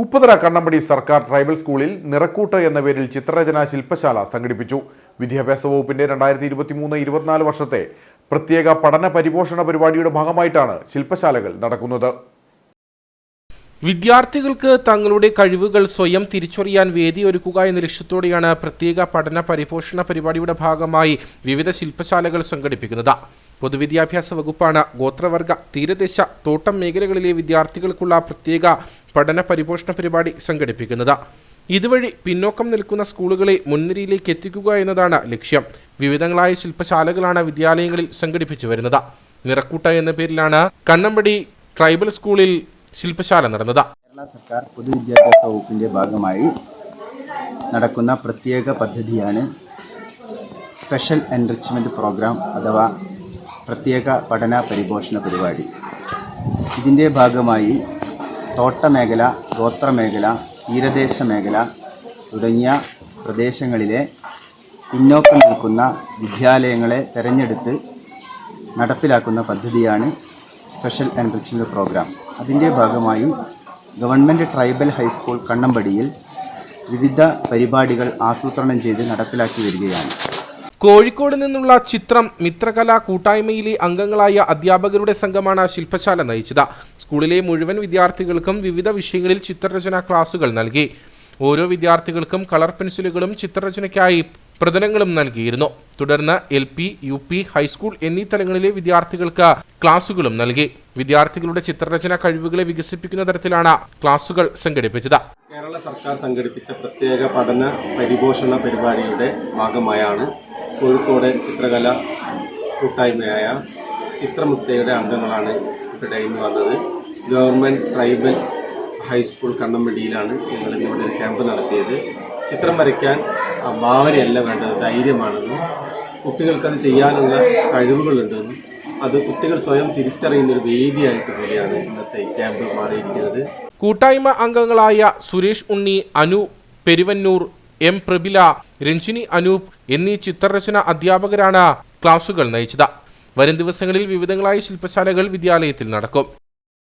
ഉപ്പുതറ കണ്ണമ്പടി സർക്കാർ ട്രൈബൽ സ്കൂളിൽ നിറക്കൂട്ട് എന്ന പേരിൽ ചിത്രരചനാ ശില്പശാല സംഘടിപ്പിച്ചു. വിദ്യാഭ്യാസ വകുപ്പിന്റെ രണ്ടായിരത്തി ഇരുപത്തിമൂന്ന് ഇരുപത്തിനാല് വർഷത്തെ പ്രത്യേക പഠന പരിപോഷണ പരിപാടിയുടെ ഭാഗമായിട്ടാണ് ശില്പശാലകൾ നടക്കുന്നത്. വിദ്യാർത്ഥികൾക്ക് തങ്ങളുടെ കഴിവുകൾ സ്വയം തിരിച്ചറിയാൻ വേദിയൊരുക്കുക എന്ന ലക്ഷ്യത്തോടെയാണ് പ്രത്യേക പഠന പരിപോഷണ പരിപാടിയുടെ ഭാഗമായി വിവിധ ശില്പശാലകൾ സംഘടിപ്പിക്കുന്നത്. പൊതുവിദ്യാഭ്യാസ വകുപ്പാണ് ഗോത്രവർഗ തീരദേശ തോട്ടം മേഖലകളിലെ വിദ്യാർത്ഥികൾക്കുള്ള പ്രത്യേക പഠന പരിപോഷണ പരിപാടി സംഘടിപ്പിക്കുന്നത്. ഇതുവഴി പിന്നോക്കം നിൽക്കുന്ന സ്കൂളുകളെ മുൻനിരയിലേക്ക് എത്തിക്കുക എന്നതാണ് ലക്ഷ്യം. വിവിധങ്ങളായ ശില്പശാലകളാണ് വിദ്യാലയങ്ങളിൽ സംഘടിപ്പിച്ചു വരുന്നത്. നിറക്കൂട്ട എന്ന പേരിലാണ് കണ്ണമ്പടി ട്രൈബൽ സ്കൂളിൽ ശില്പശാല നടന്നത്. കേരള സർക്കാർ പൊതുവിദ്യാഭ്യാസ വകുപ്പിന്റെ ഭാഗമായി നടക്കുന്ന പ്രത്യേക പദ്ധതിയാണ് സ്പെഷ്യൽ എൻറിച്ച്മെന്റ് പ്രോഗ്രാം അഥവാ പ്രത്യേക പഠന പരിപോഷണ പരിപാടി. ഇതിന്റെ ഭാഗമായി തോട്ടമേഖല ഗോത്രമേഖല തീരദേശ മേഖല തുടങ്ങിയ പ്രദേശങ്ങളിലെ പിന്നോക്കം നിൽക്കുന്ന വിദ്യാലയങ്ങളെ തിരഞ്ഞെടുത്ത് നടപ്പിലാക്കുന്ന പദ്ധതിയാണ് സ്പെഷ്യൽ എൻറിച്ച്മെന്റ് പ്രോഗ്രാം. അതിന്റെ ഭാഗമായി ഗവൺമെന്റ് ട്രൈബൽ ഹൈസ്കൂൾ കണ്ണമ്പടിയിൽ വിവിധ പരിപാടികൾ ആസൂത്രണം ചെയ്ത് നടപ്പിലാക്കി വരികയാണ്. കോഴിക്കോട് നിന്നുള്ള ചിത്രം മിത്രകലാ കൂട്ടായ്മയിലെ അംഗങ്ങളായ അധ്യാപകരുടെ സംഘമാണ് ശില്പശാല നയിച്ചത്. സ്കൂളിലെ മുഴുവൻ വിദ്യാർത്ഥികൾക്കും വിവിധ വിഷയങ്ങളിൽ ചിത്രരചനാ ക്ലാസുകൾ നൽകി. ഓരോ വിദ്യാർത്ഥികൾക്കും കളർ പെൻസിലുകളും ചിത്രരചനയ്ക്കായി പ്രതലങ്ങളും നൽകിയിരുന്നു. തുടർന്ന് L P U P high school എന്നീ തലങ്ങളിലെ വിദ്യാർത്ഥികൾക്ക് ക്ലാസുകളും നൽകി. വിദ്യാർത്ഥികളുടെ ചിത്രരചന കഴിവുകളെ വികസിപ്പിക്കുന്ന തരത്തിലാണ് ക്ലാസുകൾ സംഘടിപ്പിച്ചത്. കേരള സർക്കാർ സംഘടിപ്പിച്ച പ്രത്യേക പഠന പരിപോഷണ പരിപാടിയുടെ ഭാഗമായാണ് കോഴിക്കോട് ചിത്രകല കൂട്ടായ്മയായ ചിത്രമുക്തയുടെ അംഗങ്ങളാണ് ഇവിടെ ഇന്ന് വന്നത്. ഗവൺമെന്റ് ട്രൈബൽ ഹൈസ്കൂൾ കണ്ണമ്പടിയിലാണ് ഞങ്ങൾ ഇന്നിവിടെ ഒരു ക്യാമ്പ് നടത്തിയത്. ചിത്രം വരയ്ക്കാൻ ഭാവനയല്ല വേണ്ടത് ധൈര്യമാണെന്നും കുട്ടികൾക്കത് ചെയ്യാനുള്ള കഴിവുകളുണ്ടെന്നും അത് കുട്ടികൾ സ്വയം തിരിച്ചറിയുന്ന ഒരു വേദിയായിട്ട് കൂടിയാണ് ഇന്നത്തെ ക്യാമ്പ് മാറിയിരിക്കുന്നത്. കൂട്ടായ്മ അംഗങ്ങളായ സുരേഷ് ഉണ്ണി അനു പെരുവന്നൂർ എം പ്രബില രഞ്ജിനി അനൂപ് എന്നീ ചിത്രരചന അധ്യാപകരാണ് ക്ലാസുകൾ നയിച്ചത്. വരും ദിവസങ്ങളിൽ വിവിധങ്ങളായ ശില്പശാലകൾ വിദ്യാലയത്തിൽ നടക്കും.